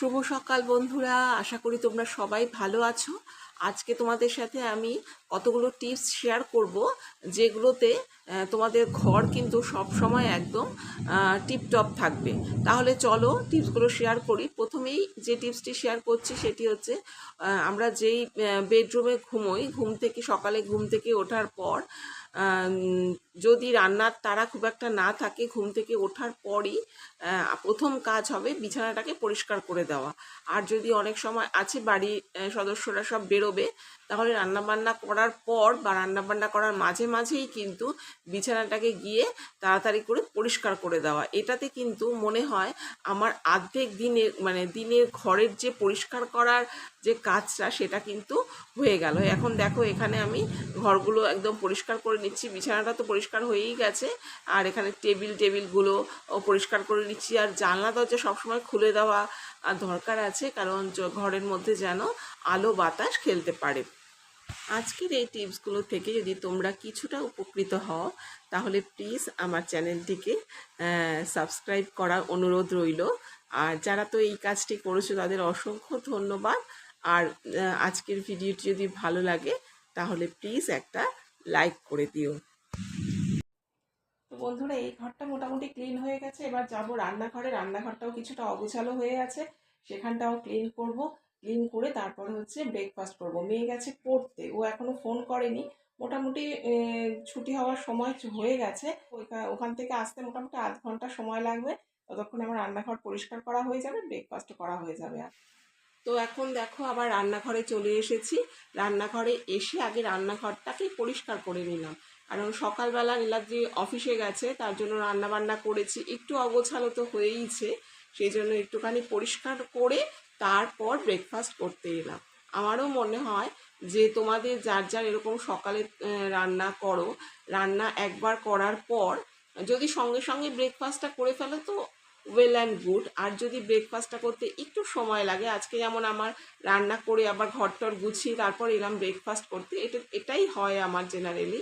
শুভ সকাল বন্ধুরা। আশা করি তোমরা সবাই ভালো আছো। আজকে তোমাদের সাথে আমি কতগুলো টিপস শেয়ার করব, যেগুলোতে তোমাদের ঘর কিন্তু সব সময় একদম টিপটপ থাকবে। তাহলে চলো টিপসগুলো শেয়ার করি। প্রথমেই যে টিপসটি শেয়ার করছি সেটি হচ্ছে আমরা যেই বেডরুমে ঘুমোই, ঘুম থেকে, সকালে ঘুম থেকে ওঠার পর যদি রান্নার তারা খুব একটা না থাকে, ঘুম থেকে ওঠার পরই প্রথম কাজ হবে বিছানাটাকে পরিষ্কার করে দেওয়া। আর যদি অনেক সময় আছে আহ, সদস্যরা সব বেরোবে তাহলে রান্নাবান্না করার পর বা রান্নাবান্না করার মাঝে মাঝেই কিন্তু বিছানাটাকে গিয়ে তাড়াতাড়ি করে পরিষ্কার করে দেওয়া। এটাতে কিন্তু মনে হয় আমার অর্ধেক দিনের মানে দিনের ঘরের যে পরিষ্কার করার যে কাজটা সেটা কিন্তু হয়ে গেল। এখন দেখো এখানে আমি ঘরগুলো একদম পরিষ্কার করে নিচ্ছি। বিছানাটা তো পরিষ্কার হয়েই গেছে। আর এখানে টেবিল টেবিলগুলো পরিষ্কার করে নিচ্ছি আর জানলা, দরজা সবসময় খুলে দেওয়া দরকার আছে, কারণ ঘরের মধ্যে যেন আলো, বাতাস খেলতে পারে। আজকের এই টিপসগুলো থেকে যদি তোমরা কিছুটা উপকৃত হও, তাহলে প্লিজ আমার চ্যানেলটিকে সাবস্ক্রাইব করার অনুরোধ রইল। আর যারা তো এই কাজটি করেছ, তাদের অসংখ্য ধন্যবাদ। আর আজকের ভিডিওটি যদি ভালো লাগে, তাহলে প্লিজ একটা লাইক করে দিও। বন্ধুরা এই ঘরটা মোটামুটি ক্লিন হয়ে গেছে। এবার যাব রান্নাঘরে। রান্নাঘরটাও কিছুটা অগোছালো হয়ে আছে। সেখানটাও ক্লিন করব। ক্লিন করে তারপরে হচ্ছে ব্রেকফাস্ট করব। মেয়ে গেছে পড়তে। ও এখনও ফোন করেনি। মোটামুটি ছুটি হওয়ার সময় হয়ে গেছে। ওখান থেকে আসতে মোটামুটি আধ ঘণ্টা সময় লাগবে। ততক্ষণে আমার রান্নাঘর পরিষ্কার করা হয়ে যাবে ব্রেকফাস্ট করা হয়ে যাবে তো এখন দেখো আবার রান্নাঘরে চলে এসেছি। রান্নাঘরে এসে আগে রান্নাঘরটাকে পরিষ্কার করে নিলাম। কারণ সকালবেলা নীলাদ্রি অফিসে গেছে, তার জন্য রান্না বান্না করেছি। একটু অগোছালো তো হয়েইছে সেই জন্য একটুখানি পরিষ্কার করে তারপর ব্রেকফাস্ট করতে এলাম। আমারও মনে হয় যে তোমাদের যার যার এরকম সকালে রান্না করো, রান্না একবার করার পর যদি সঙ্গে সঙ্গে ব্রেকফাস্টটা করে ফেলো তো ওয়েল অ্যান্ড গুড আর যদি ব্রেকফাস্টটা করতে একটু সময় লাগে, আজকে যেমন আমার রান্না করে আবার ঘর টর গুছিয়ে তারপর এলাম ব্রেকফাস্ট করতে, এটা, এটাই হয় আমার জেনারেলি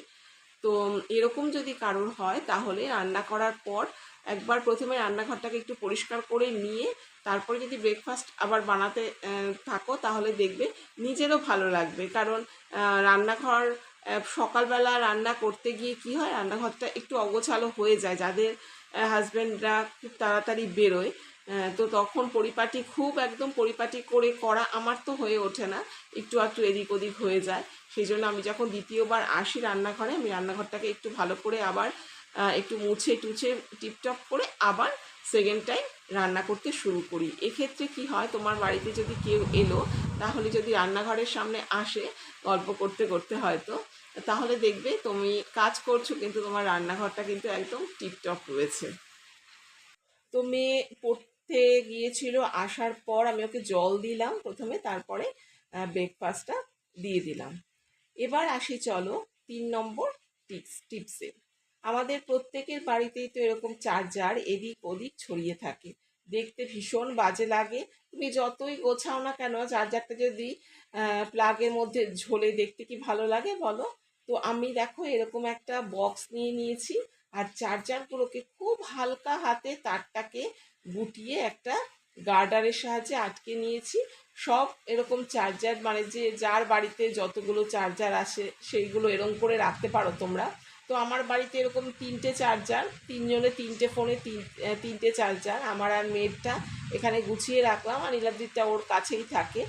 তো এরকম যদি কারোর হয়, তাহলে রান্না করার পর একবার প্রথমে রান্নাঘরটাকে একটু পরিষ্কার করে নিয়ে, তারপরে যদি ব্রেকফাস্ট আবার বানাতে থাকো, তাহলে দেখবে নিজেরও ভালো লাগবে। কারণ রান্নাঘর সকালবেলা রান্না করতে গিয়ে কি হয়, রান্নাঘরটা একটু অগোছালো হয়ে যায়। যাদের হাজব্যান্ডরা খুব তাড়াতাড়ি বেরোয়। তো তখন পরিপাটি খুব একদম পরিপাটি করে করা আমার তো হয়ে ওঠে না। একটু একটু এদিক ওদিক হয়ে যায়। সেই জন্য আমি যখন দ্বিতীয়বার আসি রান্নাঘরে, আমি রান্নাঘরটাকে একটু ভালো করে আবার একটু মুছে টুছে টিপটপ করে আবার সেকেন্ড টাইম রান্না করতে শুরু করি। এক্ষেত্রে কি হয়, তোমার বাড়িতে যদি কেউ এলো, তাহলে যদি রান্নাঘরের সামনে আসে, গল্প করতে করতে হয়তো তাহলে দেখবে তুমি কাজ করছ, কিন্তু তোমার রান্নাঘরটা কিন্তু একদম টিপটপ রয়েছে। তো মেয়ে পড়তে গিয়েছিল, আসার পর আমি ওকে জল দিলাম প্রথমে, তারপরে ব্রেকফাস্টটা দিয়ে দিলাম। এবার আসি চলো তিন নম্বর টিপস টিপসে আমাদের প্রত্যেকের বাড়িতেই তো এরকম চার্জার এদিক ওদিক ছড়িয়ে থাকে। দেখতে ভীষণ বাজে লাগে। তুমি যতই গোছাও না কেন, চার্জারটা যদি প্লাগের মধ্যে ঝোলে দেখতে কি ভালো লাগে বলো? তো আমি দেখো এরকম একটা বক্স নিয়ে নিয়েছি আর চার্জারগুলোকে খুব হালকা হাতে তারটাকে গুটিয়ে একটা গার্ডারের সাহায্যে আটকে নিয়েছি। সব এরকম চার্জার মানে যে যার বাড়িতে যতগুলো চার্জার আসে সেইগুলো এরকম করে রাখতে পারো তোমরা। তো আমার বাড়িতে এরকম তিনটে চার্জার তিনজনে তিনটে ফোনে তিন তিনটে চার্জার আমার আর মেয়েরটা এখানে গুছিয়ে রাখলাম আর নীলাদ্রিটা ওর কাছেই থাকে।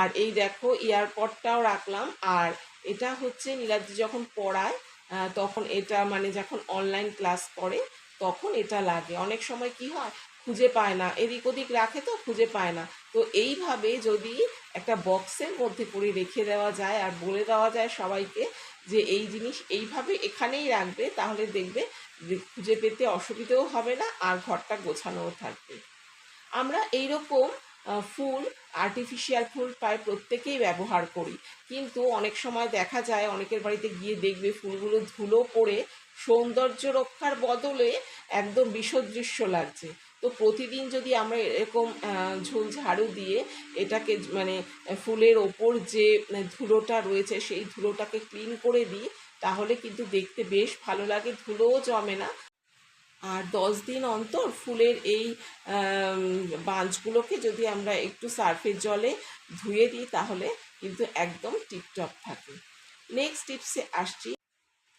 আর এই দেখো ইয়ারপডটাও রাখলাম আর এটা হচ্ছে নীলাদ্রি যখন পড়ায় তখন এটা মানে যখন অনলাইন ক্লাস করে, তখন এটা লাগে। অনেক সময় কি হয়, খুঁজে পায় না। এদিক ওদিক রাখে তো, খুঁজে পায় না। তো এইভাবে যদি একটা বক্সের মধ্যে করে রেখে দেওয়া যায় আর বলে দেওয়া যায় সবাইকে যে এই জিনিস এইভাবে এখানেই রাখবে, তাহলে দেখবে খুঁজে পেতে অসুবিধেও হবে না আর ঘরটা গোছানোও থাকবে। আমরা এইরকম ফুল আর্টিফিশিয়াল ফুল প্রায় প্রত্যেকেই ব্যবহার করি। কিন্তু অনেক সময় দেখা যায়, অনেকের বাড়িতে গিয়ে দেখবে ফুলগুলো ধুলো পড়ে সৌন্দর্য রক্ষার বদলে একদম বিসদৃশ্য লাগছে। তো প্রতিদিন যদি আমরা এরকম ঝোল ঝাড়ু দিয়ে এটাকে মানে ফুলের ওপর যে ধুলোটা রয়েছে, সেই ধুলোটাকে ক্লিন করে দিই, তাহলে কিন্তু দেখতে বেশ ভালো লাগে, ধুলোও জমে না। আর দশ দিন অন্তর ফুলের এই আম, বাঁচগুলোকে যদি আমরা একটু সার্ফের জলে ধুয়ে দিই তাহলে কিন্তু একদম টিপটপ থাকে। নেক্সট টিপসে আসছি।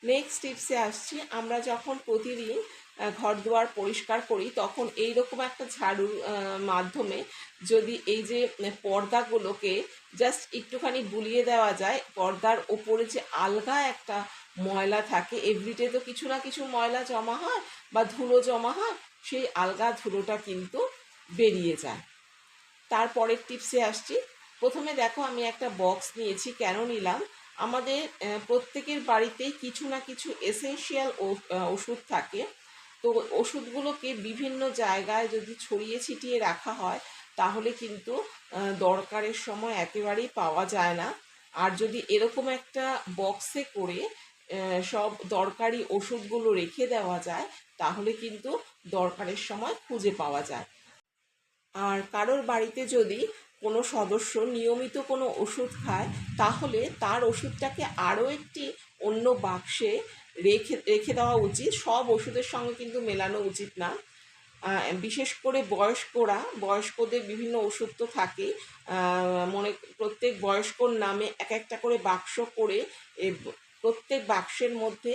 নেক্সট টিপসে আসছি আমরা যখন প্রতিদিন ঘর দুয়ার পরিষ্কার করি তখন এই রকম একটা ঝাড়ুর মাধ্যমে যদি এই যে পর্দাগুলোকে জাস্ট একটুখানি বুলিয়ে দেওয়া যায় পর্দার ওপরে যে আলগা একটা ময়লা থাকে। এভরিডে তো কিছু না কিছু ময়লা জমা হয় বা ধুলো জমা হয়, সেই আলগা ধুলোটা কিন্তু বেরিয়ে যায়। তারপরের টিপসে আসছি। প্রথমে দেখো, আমি একটা বক্স নিয়েছি, কেন নিলাম? আমাদের প্রত্যেকের বাড়িতেই কিছু না কিছু এসেনশিয়াল ওষুধ থাকে। তো ওষুধগুলোকে বিভিন্ন জায়গায় যদি ছড়িয়ে ছিটিয়ে রাখা হয়, তাহলে কিন্তু দরকারের সময় একেবারেই পাওয়া যায় না। আর যদি এরকম একটা বক্সে করে সব দরকারি ওষুধগুলো রেখে দেওয়া যায়, তাহলে কিন্তু দরকারের সময় খুঁজে পাওয়া যায়। আর কারোর বাড়িতে যদি কোনো সদস্য নিয়মিত কোনো ওষুধ খায়, তাহলে তার ওষুধটাকে আরও একটি অন্য বাক্সে রেখে রেখে দেওয়া উচিত। সব ওষুধের সঙ্গে কিন্তু মেলানো উচিত না। বিশেষ করে বয়স্করা, বয়স্কদের বিভিন্ন ওষুধ তো থাকে মনে, প্রত্যেক বয়স্কর নামে এক একটা করে বাক্স করে প্রত্যেক বাক্সের মধ্যে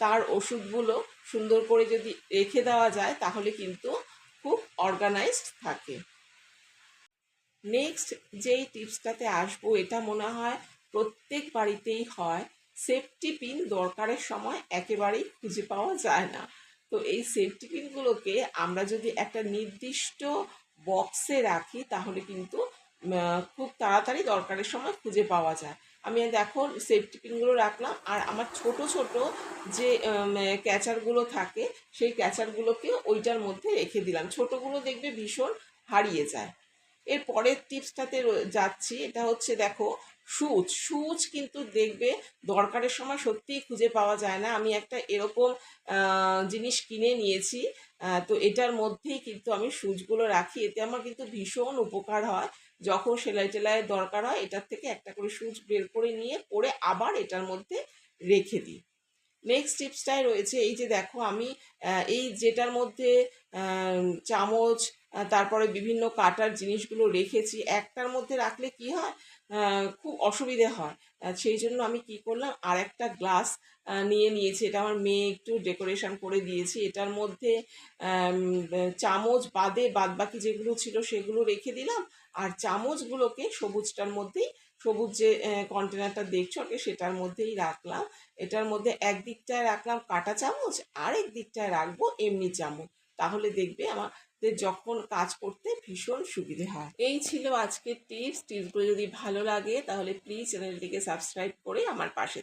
তার ওষুধগুলো সুন্দর করে যদি রেখে দেওয়া যায়, তাহলে কিন্তু খুব অর্গানাইজড থাকে। নেক্সট যেই টিপসটাতে আসব, এটা মনে হয় প্রত্যেক বাড়িতেই হয়। সেফটি পিন দরকারের সময় একেবারেই খুঁজে পাওয়া যায় না। তো এই সেফটি পিনগুলোকে আমরা যদি একটা নির্দিষ্ট বক্সে রাখি, তাহলে কিন্তু খুব তাড়াতাড়ি দরকারের সময় খুঁজে পাওয়া যায়। আমি দেখো সেফটি পিনগুলো রাখলাম, আর আমার ছোট ছোট যে ক্যাচারগুলো থাকে, সেই ক্যাচারগুলোকে ওইটার মধ্যে রেখে দিলাম। ছোটগুলো দেখবে ভীষণ হারিয়ে যায়। এর পরের টিপসটাতে যাচ্ছি, এটা হচ্ছে দেখো সুচ। সুচ কিন্তু দেখবে দরকারের সময় সত্যিই খুঁজে পাওয়া যায় না। আমি একটা এরকম জিনিস কিনে নিয়েছি তো এটার মধ্যেই কিন্তু আমি সুচগুলো রাখি। এতে আমার কিন্তু ভীষণ উপকার হয়। যখন সেলাই টেলাইয়ের দরকার হয়, এটার থেকে একটা করে সুচ বের করে নিয়ে পরে আবার এটার মধ্যে রেখে দিই। নেক্সট টিপসটাই রয়েছে, এই যে দেখো আমি এই যেটার মধ্যে চামচ তারপরে বিভিন্ন কাটার জিনিসগুলো রেখেছি, একটার মধ্যে রাখলে কি হয়? খুব অসুবিধে হয়। সেই জন্য আমি কি করলাম আর একটা গ্লাস নিয়ে নিয়েছি। এটা আমার মেয়ে একটু ডেকোরেশন করে দিয়েছি। এটার মধ্যে চামচ বাদে বাদ বাকি যেগুলো ছিল সেগুলো রেখে দিলাম। আর চামচগুলোকে সবুজটার মধ্যেই, সবুজ যে কন্টেনারটা দেখছ, ওকে সেটার মধ্যেই রাখলাম। এটার মধ্যে এক দিকটায় রাখলাম কাটা চামচ আর এক দিকটায় রাখব এমনি চামচ। তাহলে দেখবে আমাদের যখন কাজ করতে ভীষণ সুবিধে হয়। এই ছিল আজকের টিপস টিপসগুলো যদি ভালো লাগে, তাহলে প্লিজ চ্যানেলটিকে সাবস্ক্রাইব করে আমার পাশে